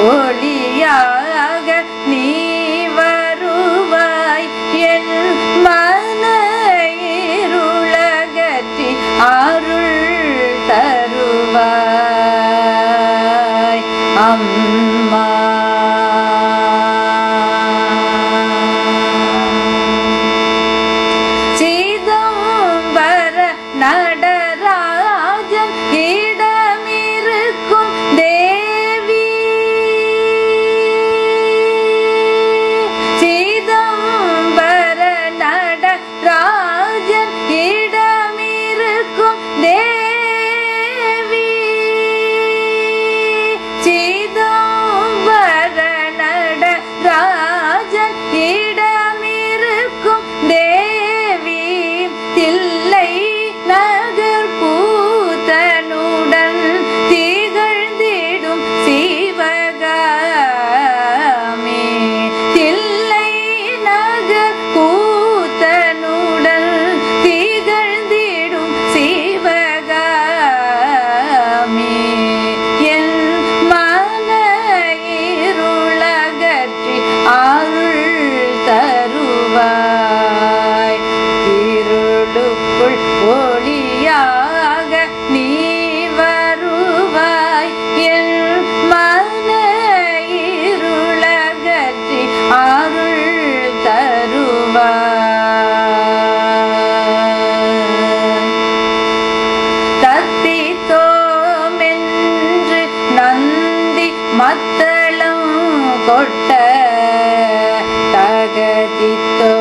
ஒளியாக நீ வருவாய். என் மன இருளகத்தி அருள் தருவாய். அம்மா. சீதம் வர நட Benedictus.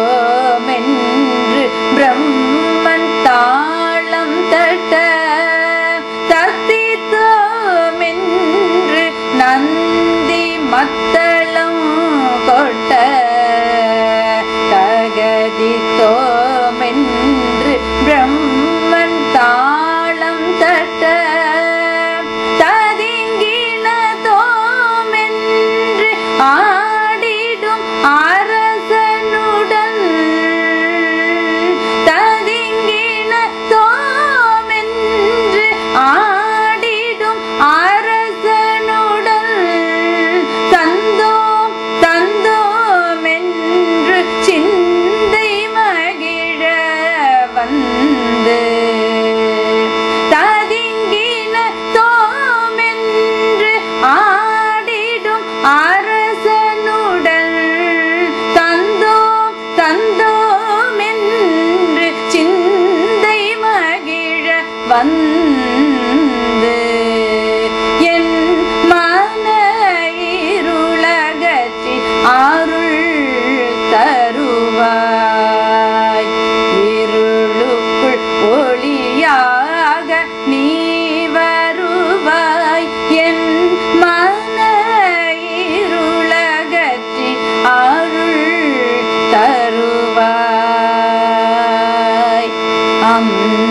அருள் தருவாய் அம்